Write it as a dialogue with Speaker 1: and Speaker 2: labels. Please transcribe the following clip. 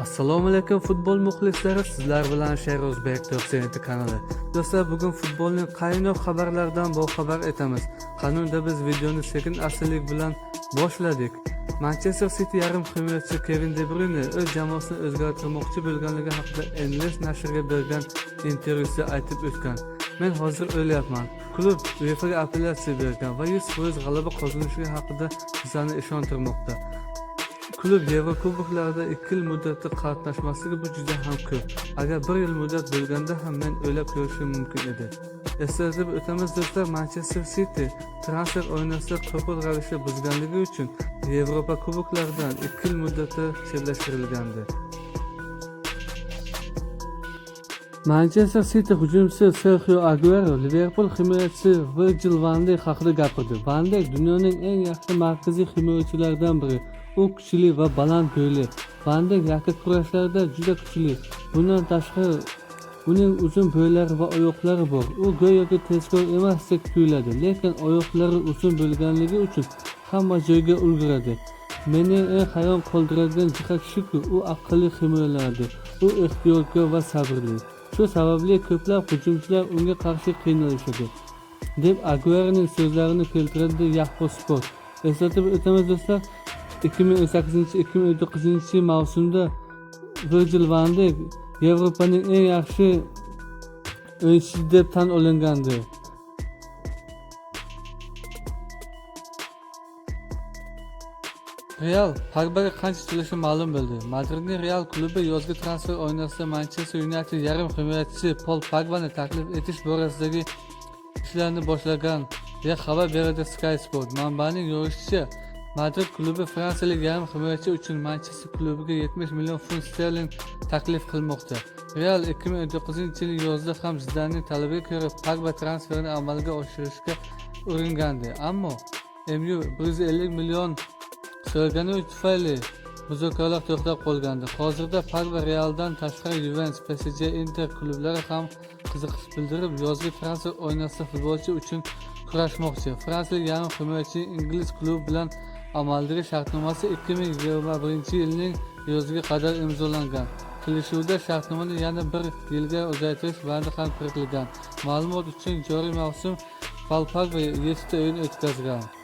Speaker 1: assalomu alaykum futbol muxlislari. Sizlar bilan Sherozberg97 kanali. Do'stlar bugun futbolning qaynoq xabarlaridan boxabar etamiz. Qanunda biz videoni sekin asrlik bilan boshladik. Manchester city yarim himoyachisi kevin de bruyne o'z jamoasini o'zgartirmoqchi bo'lganligi haqida english nashriga bergan intervyusida aytib o'tgan. Men hozir o'ylayapman. Klub uefaga apellyatsiya bergan va 100% g'alaba qozonishi haqida bizlarni ishontirmoqda. Klub yevrokuboklarda ikki yil muddatda qatnashmasligi bu juda ham ko'p. Agar bir yil muddat bo'lganda ham men o'ylab ko'rishim mumkin edi. Eslatib o'tamiz do'stlar manchester city transfer oynasida qo'pol ravishda buzganligi uchun yevropa kuboklaridan ikki yil muddatda chetlashtirilgandi manchester city hujumchisi serxio aguero liverpul himoyachisi virjil van dek haqida gapirdi. Van dek dunyoning eng yaxshi markaziy himoyachilaridan biri. U kuchli va baland bo'yli van dek yakka juda kuchli. Bundan tashqari uning uzun bo'ylari va oyoqlari bor. U go'yoki tezkor emasdek tuyuladi lekin oyoqlari uzun bo'lganligi uchun hamma joyga ulguradi. Meni eng hayron qoldiradigan jihat shuki u aqlli himoyalanadi. U ehtiyotkor va sabrli. Shu sababli ko'plab hujumchilar unga qarshi qiynalishadi deb agueroning so'zlarini keltiradi yahoo sport. Eslatib o'tamiz do'stlar 2018-2019 mavsumda virjil van dek yevropaning eng yaxshi o'yinchisi deb tan olingandi real pogbaga qancha to'lashi ma'lum bo'ldi. Madridning real klubi yozgi transfer oynasida manchester united yarim himoyachisi pol pagbani taklif etish borasidagi ishlarni boshlagan deya xabar beradi sky sport. Manbaning yozishicha madrid klubi fransiyalik yarim himoyachi uchun manchester klubiga 70 million funt sterling taklif qilmoqda. Real 2019 yil yozda ham zidanning talabiga ko'ra pagba transferini amalga oshirishga uringandi. Ammo mu 150 million so'ragani tufayli muzokaralar to'xtab qolgandi. Hozirda pagba realdan tashqari yuventus psj inter klublari ham qiziqish bildirib yozgi transfer oynasida futbolchi uchun kurashmoqchi. Fransiyalik yarim himoyachi ingliz klubi bilan amaldagi shartnomasi 2021 yilning yoziga qadar imzolangan. Kelishuvda shartnomani yana bir yilga uzaytirish bandi ham kiritilgan. Ma'lumot uchun joriy mavsum pal pagba yettita o'yin o'tkazgan